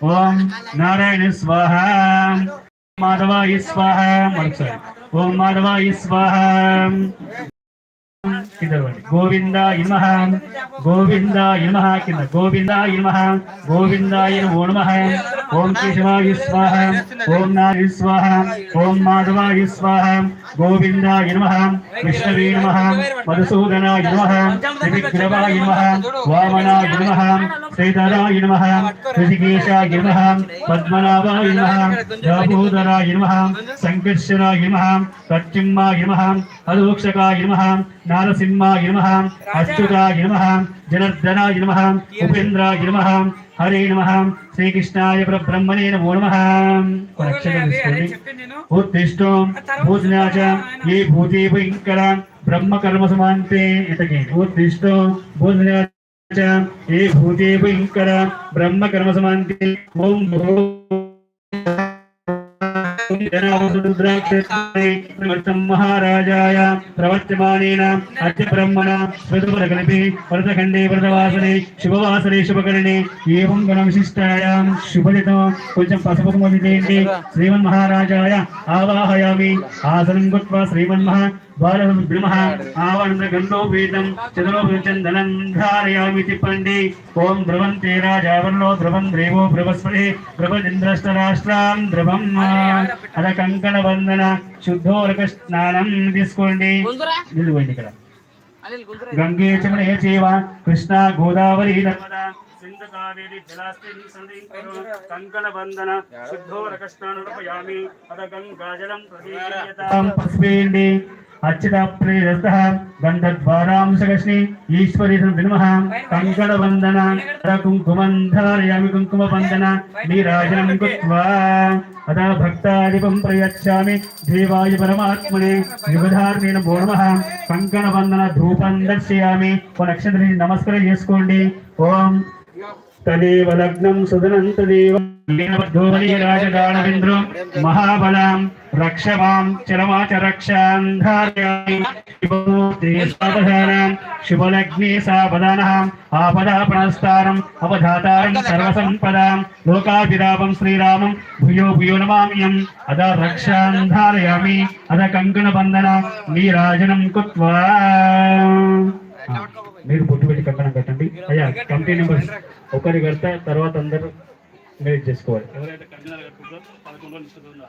ఓం నారాయణ స్వాహ మాధవాయ స్వాహ మరొకసారి ఓం మాధవాయ స్వాహ కింద గోవింద ఇన్మహ గోవింద ఇన్మహ నమః కింద. గోవిందాయ నమః గోవిందాయ నమో నమః. ఓం కేశవాయ స్వాహ. ఓం నారాయణ స్వాహ. ఓం మాధవాయ స్వాహ. గోవిందాయ నమః. విష్ణవే నమః. మధుసూదనాయ నమః. త్రివిక్రమాయ నమః. వామనాయ నమః. శ్రీధరాయ నమః. ఋషికేశాయ నమః. పద్మనాభాయ నమః. దామోదరాయ నమః. సంకర్షణాయ నమః. ప్రత్యుమ్మాయ నమః. అదోక్షకాయ నమః. నారసింహాయ నమః అచ్యుతాయ నమః జనార్దనాయ నమః ఉపేంద్రాయ నమః హరే నమః శ్రీకృష్ణాయ పరబ్రహ్మణే నమో నమః ఉత్తిష్టం భూజనాచ ఏ భూతే భయంకర బ్రహ్మ కర్మ సమాంతే ఇతకి. ఉత్తిష్టం భూజనాచ ఏ భూతే భయంకర బ్రహ్మ కర్మ సమాంతే. ఓం మహారాజాయ ప్రవర్తమానేన అద్య బ్రహ్మణ స్మృతపరకల్పే వరదఖండే వరదవాసనే శుభవాసనే శుభకరణే ఏం గణ విశిష్టాయాం శుభలితం కొంచెం పసుపు మొదటి శ్రీమన్ మహారాజాయ ఆవాహయామి ఆసనం కృత్వా శ్రీమన్మహ బాలబ్రహ్మ ఆవరణ గంధోపేతం చందనం ధారయామి తిప్పండి. ఓం ధ్రువంతే రాజావర్ణో ధ్రువం దేవో బృహస్పతి బృహదింద్రష్టరాష్ట్రాం ధ్రువం. అద కంకణ వందన శుద్ధోరక స్నానం తీసుకోండి. నిలువండి ఇక్కడ. గంగే చమనే చేవ కృష్ణ గోదావరి నర్మదా కంకణ వందన శుద్ధోరక స్నానోపయామి అద గంగాజలం ప్రదీయతాం పసిపేయండి. అచ్యుత ప్రేరత గంధద్వారాంశకృష్ణి ఈశ్వరి వినుమ కంకణ వందన కుంకుమం ధారయామి కుంకుమ వందన నీరాజనం కృత్వా అదా భక్తాదిపం ప్రయచ్చామి దేవాయ పరమాత్మనే యుగధార్మేణ భో నమః కంకణ వందన ధూపం దర్శయామి. ఓ నక్షత్రం నమస్కారం చేసుకోండి. ఓం. తదేవ లగ్నం సుదనం తదేవ మహాబలాం రక్షమాం చరమాచ రక్షాం శుభలగ్నే సాపదాన ఆపదాపణస్తారం అవధాతారం సర్వసంపదాం లోకాభిరామం శ్రీరామం భూయో భూయో నమామ్యం అద రక్షాంధారయామి అద కంకణ బంధన నీరాజనం కృత్వా మీరు బొట్టు పెట్టి కంకణం కట్టండి అయ్యా కమిటీ మెంబర్స్ ఒకరి కడతా తర్వాత అందరూ మెయిట్ చేసుకోవాలి. ఎవరైతే కంకణాలు కట్టుకుంటారో పదకొండు రోజులు ఇస్తుంది ఉందా?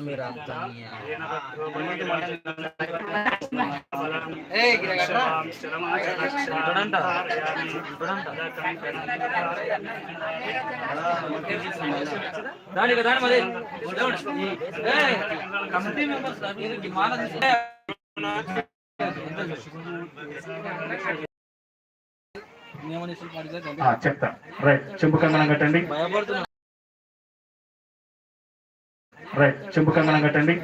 మీరు అంతా దానికి దాని మరి కమిటీ మెంబర్స్ మీరు మాల తీస్తే చెప్తా. రైట్ చెంపు కంగణం కట్టండి. భయపడుతున్నా. రైట్ చెంపు కంగణం కట్టండి.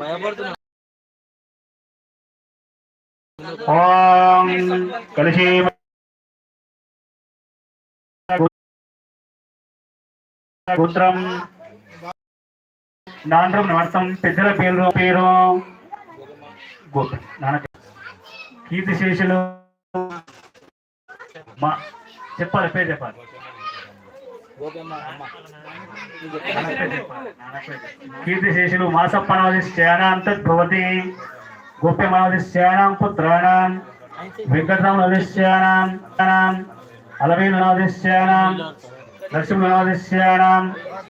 ఓం కలిసి గోత్రం నాన్నం నమర్థం పెద్దల పేరు పేరు గోత్రం నాన్న కీర్తిశేషులు మా చెప్పాలి పేరు చెప్పాలి గోపమ్మ అమ్మ నాన్న పేరు చెప్పాలి. నాన్న పేరు చెప్పాలి. కీర్తిశేషులు మాసప్పనవదిశ్యానాంతద్భవతి గోప్యమనవదిశ్యానాం పుత్రాణం వెంకటరామనవదిశ్యానాం అలవేణునవదిశ్యానాం లక్ష్మణవదిశ్యానాం